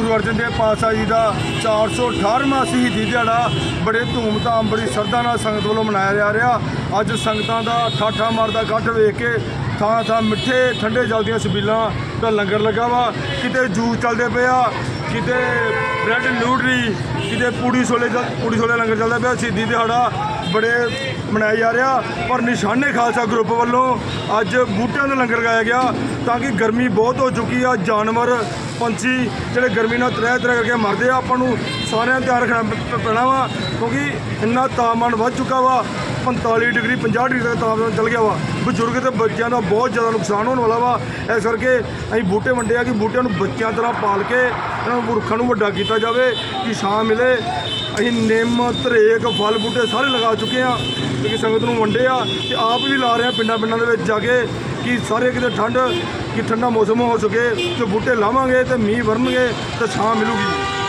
ਗੁਰੂ ਅਰਜਨ ਦੇਵ ਪਾਤਸ਼ਾਹ ਜੀ ਦਾ 418ਵਾਂ ਸ਼ਹੀਦੀ ਦਿਹਾੜਾ ਬੜੇ ਧੂਮਧਾਮ, ਬੜੀ ਸ਼ਰਧਾ ਨਾਲ ਸੰਗਤ ਵੱਲੋਂ ਮਨਾਇਆ ਜਾ ਰਿਹਾ। ਅੱਜ ਸੰਗਤਾਂ ਦਾ ਠਾਠਾ ਮਾਰਦਾ ਇਕੱਠ ਵੇਖ ਕੇ ਥਾਂ ਥਾਂ ਮਿੱਠੇ ਠੰਡੇ ਜਲ ਦੀਆਂ ਛਬੀਲਾਂ ਦਾ ਲੰਗਰ ਲੱਗਾ ਵਾ। ਕਿਤੇ ਜੂਸ ਚੱਲਦੇ ਪਏ ਆ, ਕਿਤੇ ਬ੍ਰੈਡ ਨਿਊਟਰੀ ਕਿਤੇ ਪੂੜੀ ਛੋਲੇ ਚੱਲ- ਪੂੜੀ ਛੋਲੇ ਲੰਗਰ ਚੱਲਦਾ ਪਿਆ, ਸ਼ਹੀਦੀ ਦਿਹਾੜਾ। ਬੜੇ ਮਨਾਇਆ ਜਾ ਰਿਹਾ, ਪਰ ਨਿਸ਼ਾਨੇ ਖਾਲਸਾ ਗਰੁੱਪ ਵੱਲੋਂ ਅੱਜ ਬੂਟਿਆਂ ਦਾ ਲੰਗਰ ਲਗਾਇਆ ਗਿਆ ਤਾਂ ਕਿ ਗਰਮੀ ਬਹੁਤ ਹੋ ਚੁੱਕੀ ਆ, ਜਾਨਵਰ, ਪੰਛੀ ਜਿਹੜੇ ਗਰਮੀ ਨਾਲ ਤਰ੍ਹਾਂ ਤਰ੍ਹਾਂ ਕਰਕੇ ਮਰਦੇ ਆ, ਆਪਾਂ ਨੂੰ ਸਾਰਿਆਂ ਨੂੰ ਧਿਆਨ ਰੱਖਣਾ ਪੈਣਾ ਵਾ, ਕਿਉਂਕਿ ਇੰਨਾ ਤਾਪਮਾਨ ਵੱਧ ਚੁੱਕਾ ਵਾ 45 ਡਿਗਰੀ 50 ਡਿਗਰੀ ਤੱਕ ਤਾਪਮਾਨ ਚੱਲ ਗਿਆ ਵਾ। ਬਜ਼ੁਰਗ ਤੇ ਬੱਚਿਆਂ ਦਾ ਬਹੁਤ ਜ਼ਿਆਦਾ ਨੁਕਸਾਨ ਹੋਣ ਵਾਲਾ ਵਾ, ਇਸ ਕਰਕੇ ਅਸੀਂ ਬੂਟੇ ਵੰਡੇ ਆ ਕਿ ਬੂਟਿਆਂ ਨੂੰ ਬੱਚਿਆਂ ਤਰ੍ਹਾਂ ਪਾਲ ਕੇ ਇਹਨਾਂ ਨੂੰ ਰੁੱਖਾਂ ਨੂੰ ਵੱਡਾ ਕੀਤਾ ਜਾਵੇ, ਕਿ ਛਾਂ ਮਿਲੇ। ਅਸੀਂ ਨਿੰਮ ਧਰੇਕ ਫਲ, ਬੂਟੇ ਸਾਰੇ ਲਗਾ ਚੁੱਕੇ ਆ ਕਿ ਸੰਗਤ ਨੂੰ ਵੰਡੇ ਆ, ਤੇ ਆਪ ਵੀ ਲਾ ਰਹੇ ਆ ਪਿੰਡਾਂ ਪਿੰਡਾਂ ਦੇ ਵਿੱਚ ਜਾ ਕੇ, ਕਿ ਸਾਰੇ ਕਿਤੇ ਠੰਡ, ਕਿ ਠੰਡਾ ਮੌਸਮ ਹੋ ਸਕੇ, ਤੇ ਬੂਟੇ ਲਾਵਾਂਗੇ ਤੇ ਮੀਂਹ ਵਰਨਗੇ, ਤੇ ਛਾਂ ਮਿਲੂਗੀ।